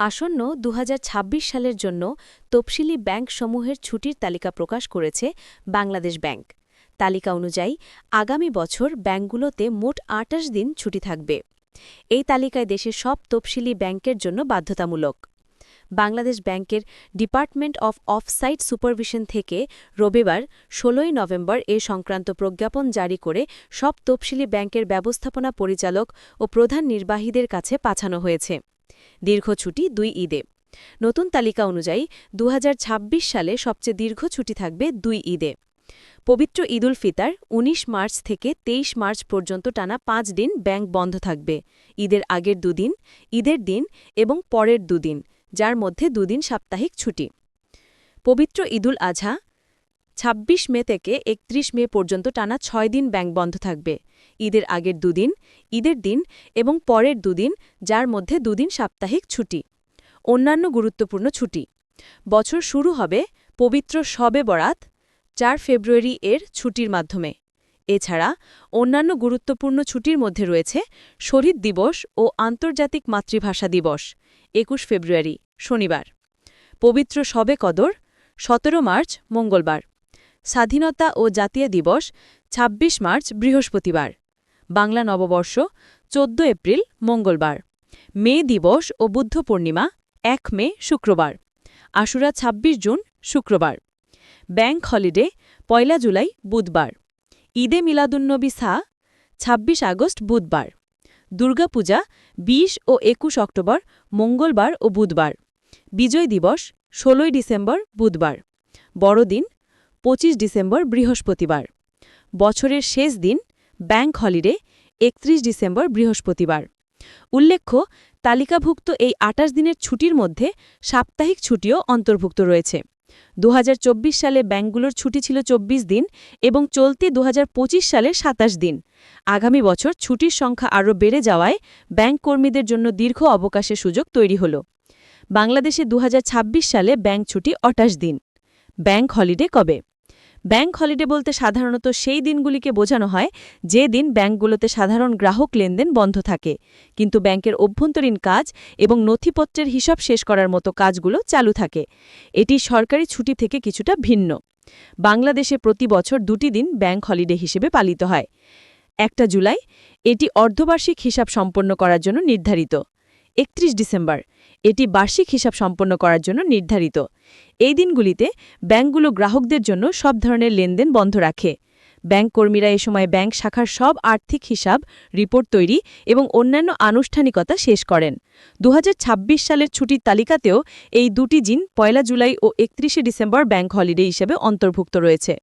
আসন্ন দু হাজার ছাব্বিশ সালের জন্য তফসিলি ব্যাংকসমূহের ছুটির তালিকা প্রকাশ করেছে বাংলাদেশ ব্যাংক। তালিকা অনুযায়ী, আগামী বছর ব্যাংকগুলোতে মোট আটাশ দিন ছুটি থাকবে। এই তালিকায় দেশের সব তফসিলি ব্যাংকের জন্য বাধ্যতামূলক। বাংলাদেশ ব্যাংকের ডিপার্টমেন্ট অফ অফসাইট সুপারভিশন থেকে রবিবার ১৬ই নভেম্বর এ সংক্রান্ত প্রজ্ঞাপন জারি করে সব তফসিলি ব্যাংকের ব্যবস্থাপনা পরিচালক ও প্রধান নির্বাহীদের কাছে পাঠানো হয়েছে। দীর্ঘ ছুটি দুই ঈদে। নতুন তালিকা অনুযায়ী দু হাজার ছাব্বিশ সালে সবচেয়ে দীর্ঘ ছুটি থাকবে দুই ঈদে। পবিত্র ঈদুল ফিতার ১৯ মার্চ থেকে ২৩ মার্চ পর্যন্ত টানা পাঁচ দিন ব্যাংক বন্ধ থাকবে। ঈদের আগের দুদিন, ঈদের দিন এবং পরের দুদিন, যার মধ্যে দুদিন সাপ্তাহিক ছুটি। পবিত্র ঈদুল আজহা ২৬ মে থেকে ৩১ মে পর্যন্ত টানা ছয় দিন ব্যাংক বন্ধ থাকবে। ঈদের আগের দুদিন, ঈদের দিন এবং পরের দুদিন, যার মধ্যে দুদিন সাপ্তাহিক ছুটি। অন্যান্য গুরুত্বপূর্ণ ছুটি। বছর শুরু হবে পবিত্র শবে বরাত, চার ফেব্রুয়ারি এর ছুটির মাধ্যমে। এছাড়া অন্যান্য গুরুত্বপূর্ণ ছুটির মধ্যে রয়েছে শহীদ দিবস ও আন্তর্জাতিক মাতৃভাষা দিবস, একুশ ফেব্রুয়ারি, শনিবার। পবিত্র শবে কদর, সতেরো মার্চ, মঙ্গলবার। স্বাধীনতা ও জাতীয় দিবস ২৬ মার্চ, বৃহস্পতিবার। বাংলা নববর্ষ ১৪ এপ্রিল, মঙ্গলবার। মে দিবস ও বুদ্ধ পূর্ণিমা, এক মে, শুক্রবার। আশুরা ২৬ জুন, শুক্রবার। ব্যাংক হলিডে, পয়লা জুলাই, বুধবার। ঈদে মিলাদুন্নবী সা ২৬ আগস্ট, বুধবার। দুর্গাপূজা ২০ ও একুশ অক্টোবর, মঙ্গলবার ও বুধবার। বিজয় দিবস ১৬ ডিসেম্বর, বুধবার। বড়দিন ২৫ ডিসেম্বর বৃহস্পতিবার। বছরের শেষ দিন, ব্যাংক হলিডে ৩১ ডিসেম্বর বৃহস্পতিবার। উল্লেখ্য, তালিকাভুক্ত এই আটাশ দিনের ছুটির মধ্যে সাপ্তাহিক ছুটিও অন্তর্ভুক্ত রয়েছে। দু হাজার চব্বিশ সালে ব্যাংকগুলোর ছুটি ছিল ২৪ দিন এবং চলতি দু হাজার পঁচিশ সালে ২৭ দিন। আগামী বছর ছুটির সংখ্যা আরও বেড়ে যাওয়ায় ব্যাংক কর্মীদের জন্য দীর্ঘ অবকাশের সুযোগ তৈরি হল। বাংলাদেশে দু হাজার ছাব্বিশ সালে ব্যাংক ছুটি অটাশ দিন। ব্যাংক হলিডে কবে? ব্যাংক হলিডে বলতে সাধারণত সেই দিনগুলিকে বোঝানো হয় যে দিন ব্যাংকগুলোতে সাধারণ গ্রাহক লেনদেন বন্ধ থাকে। কিন্তু ব্যাংকের অভ্যন্তরীণ কাজ এবং নথিপত্রের হিসাব শেষ করার মতো কাজগুলো চালু থাকে। এটি সরকারি ছুটি থেকে কিছুটা ভিন্ন। বাংলাদেশে প্রতি বছর দুটি দিন ব্যাংক হলিডে হিসেবে পালিত হয়। একটা জুলাই, এটি অর্ধবার্ষিক হিসাব সম্পন্ন করার জন্য নির্ধারিত। একত্রিশ ডিসেম্বর। এটি বার্ষিক হিসাব সম্পন্ন করার জন্য নির্ধারিত। এই দিনগুলিতে ব্যাংকগুলো গ্রাহকদের জন্য সব ধরনের লেনদেন বন্ধ রাখে। ব্যাংক কর্মীরা এ সময় ব্যাংক শাখার সব আর্থিক হিসাব, রিপোর্ট তৈরি এবং অন্যান্য আনুষ্ঠানিকতা শেষ করেন। দু হাজার ছাব্বিশ সালের ছুটির তালিকাতেও এই দুটি দিন পয়লা জুলাই ও একত্রিশে ডিসেম্বর ব্যাংক হলিডে হিসেবে অন্তর্ভুক্ত রয়েছে।